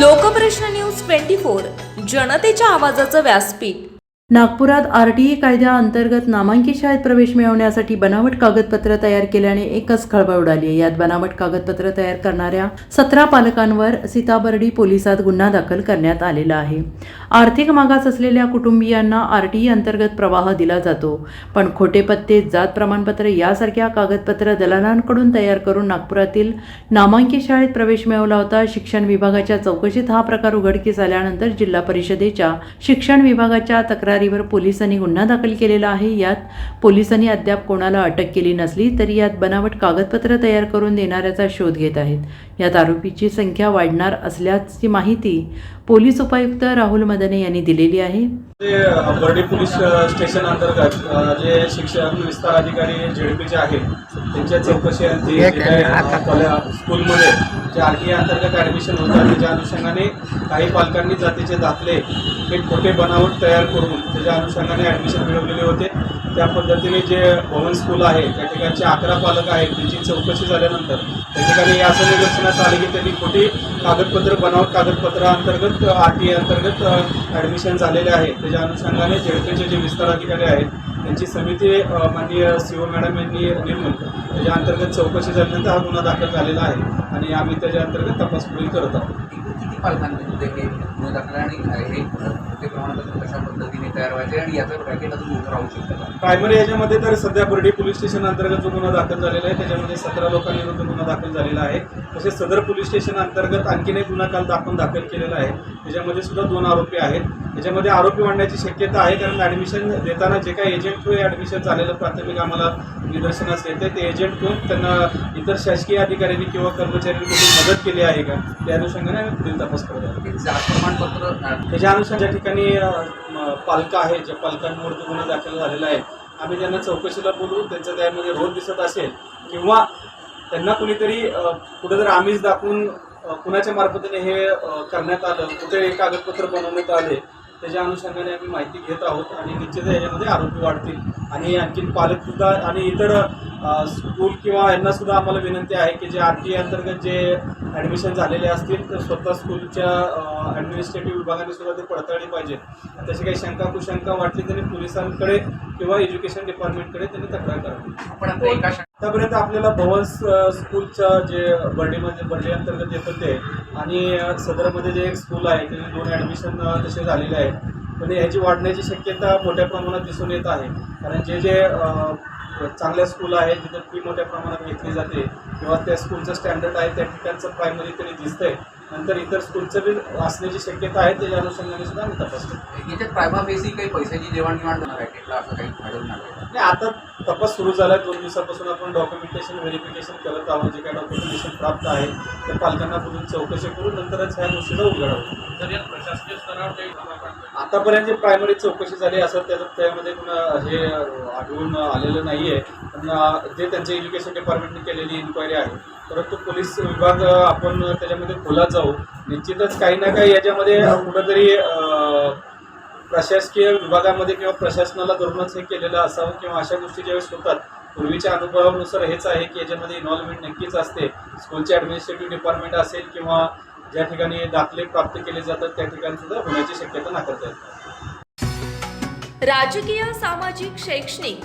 Lokprashna news twenty four जनतेच्या आवाजाचं व्यासपीठ. नागपुरात आरटीई कायद्याअंतर्गत नामांकित शाळेत प्रवेश मिळवण्यासाठी बनावट कागदपत्र तयार केल्याने एकच खळबळ उडाली यात बनावट कागदपत्र तयार करणाऱ्या सतरा पालकांवर सीताबर्डी पोलिसात गुन्हा दाखल करण्यात आलेला आहे. आर्थिक मागास असलेल्या कुटुंबियांना आर टी ई अंतर्गत प्रवाह दिला जातो. पण खोटे पत्ते जात प्रमाणपत्र यासारख्या कागदपत्र दलालांकडून तयार करून नागपुरातील नामांकित शाळेत प्रवेश मिळवला होता. शिक्षण विभागाच्या चौकशीत हा प्रकार उघडकीस आल्यानंतर जिल्हा परिषदेच्या शिक्षण विभागाच्या तक्रारीवर पोलिसांनी गुन्हा दाखल केलेला आहे. यात पोलिसांनी अद्याप कोणाला अटक केली नसली तरी यात बनावट कागदपत्र तयार करून देणाऱ्याचा शोध घेत आहेत. यात आरोपीची संख्या वाढणार असल्याची माहिती पोलीस उपायुक्त राहुल मदने यांनी दिलेली आहे. बर्डी पोलीस स्टेशन अंतर्गत जे शिक्षण विस्तार अधिकारी झेडपीचे आहेत त्यांच्या चौकशी स्कूलमध्ये जे आर टी अंतर्गत ॲडमिशन होतं त्याच्या अनुषंगाने काही पालकांनी जातीचे दाखले हे खोटे बनावट तयार करून त्याच्या अनुषंगाने ॲडमिशन मिळवलेले होते. त्या पद्धतीने जे भवन स्कूल आहे त्या ठिकाणचे अकरा पालक आहेत त्यांची चौकशी झाल्यानंतर त्या ठिकाणी हे असं निदर्शनास आले की त्यांनी खोटी कागदपत्र बनावट कागदपत्राअंतर्गत आर टी अंतर्गत ॲडमिशन झालेले आहे. त्याच्या अनुषंगाने झेडपीचे जे विस्तार अधिकारी आहेत त्यांची समिती माननीय सी ओ मॅडम यांनी नेमून त्याच्या अंतर्गत चौकशी झाल्यानंतर हा गुन्हा दाखल झालेला आहे. आणि आम्ही त्याच्या अंतर्गत तपास पुढील करत आहोत. किती पालकांमध्ये हे गुन्हे दाखल आणि हे ते प्रमाणपत्र कशा पद्धतीने तयार व्हायचे आणि याचं पॅकेट अजून मोठं राहू शकतं? प्रायमरी याच्यामध्ये तर सध्या बर्डी पोलीस स्टेशन अंतर्गत जो गुन्हा दाखल झालेला आहे त्याच्यामध्ये सतरा लोकांविरुद्ध गुन्हा दाखल झालेला आहे. तसेच सदर पोलीस स्टेशन अंतर्गत आणखीन एक गुन्हा काल दाखल दाखल केलेला आहे. त्याच्यामध्ये सुद्धा दोन आरोपी आहेत. त्याच्यामध्ये आरोपी वाढण्याची शक्यता आहे कारण ॲडमिशन देताना जे काही एजंट थ्रू ॲडमिशन झालेलं प्राथमिक आम्हाला निदर्शनास येते. ते एजंट घेऊन त्यांना इतर शासकीय अधिकाऱ्यांनी किंवा कर्मचाऱ्यांनी कुठे मदत केली आहे का? त्या अनुषंगाने आम्ही पुढील तपास करत आहोत. जात प्रमाणपत्र त्याच्या अनुसार ज्या ठिकाणी पालक आहेत ज्या पालकांवरती गुन्हा दाखल झालेला आहे आम्ही त्यांना चौकशीला बोलू त्यांचं त्यामध्ये रोल दिसत असेल किंवा त्यांना कुणीतरी अ, कुठेतरी आमिष दाखवून कुणाच्या मार्फतीने हे करण्यात आलं कुठे हे कागदपत्र बनवण्यात आले त्याच्या अनुषंगाने आम्ही माहिती घेत आहोत आणि निश्चित याच्यामध्ये आरोपी वाढतील. आणि आणखीन पालक सुद्धा आणि इतर स्कूल किंवा यांना सुद्धा आम्हाला विनंती आहे की जे आर टी अंतर्गत जे ॲडमिशन झालेले असतील तर स्वतः स्कूलच्या ॲडमिनिस्ट्रेटिव्ह विभागाने सुद्धा ते पडताळली पाहिजे. तशी काही शंका कुशंका वाटली तरी पोलिसांकडे किंवा एज्युकेशन डिपार्टमेंटकडे त्यांनी तक्रार करावी. आपण आता एका शा- आतापर्यंत आपल्याला भवन स्कूलचं जे बर्डीमध्ये बर्डी अंतर्गत येतं ते आणि सदरमध्ये जे एक स्कूल आहे त्याचे दोन ॲडमिशन तसे झालेले आहेत. पण ह्याची वाढण्याची शक्यता मोठ्या प्रमाणात दिसून येत आहे. कारण जे जे चांगल्या स्कूल आहेत जिथं फी मोठ्या प्रमाणात घेतली जाते. किंवा त्या स्कूलचं स्टँडर्ड आहे त्या ठिकाणचं प्रायमरी तरी दिसतंय. नंतर इतर स्कूलचं बी असण्याची शक्यता आहे त्याच्या अनुषंगाने सुद्धा आम्ही तपास करतो. याच्यात प्रायमा बेसी काही पैशाची देवाणघेवाण होणार पॅकेटला असं काही आढळून आलं आणि आता तपास सुरू झाला आहे दोन दिवसापासून आपण डॉक्युमेंटेशन व्हेरिफिकेशन करत आहोत जे काही डॉक्युमेंटेशन प्राप्त आहे ते पालकांना बोलून चौकशी करून नंतरच ह्या गोष्टीला उघड आहोत तर यात प्रशासकीय स्तरावर काही आतापर्यंत जे प्रायमरी चौकशी झाली असं त्याच्यात त्यामध्ये कुणा हे आढळून आलेलं नाही आहे पण ते त्यांच्या एज्युकेशन डिपार्टमेंटने केलेली इन्क्वायरी आहे परंतु पोलीस विभाग आपण त्याच्यामध्ये खोलात जाऊ. निश्चितच काही ना काही याच्यामध्ये कुठंतरी प्रशासकीय विभागामध्ये किंवा प्रशासनाला धरूनच हे केलेलं असावं किंवा अशा गोष्टी ज्यावेळेस होतात पूर्वीच्या अनुभवानुसार हेच आहे की याच्यामध्ये इन्व्हॉल्वमेंट नक्कीच असते. स्कूलचे ॲडमिनिस्ट्रेटिव्ह डिपार्टमेंट असेल किंवा ज्या ठिकाणी दाखले प्राप्त केले जातात त्या ठिकाणी सुद्धा होण्याची शक्यता नाकारता येत. राजकीय सामाजिक शैक्षणिक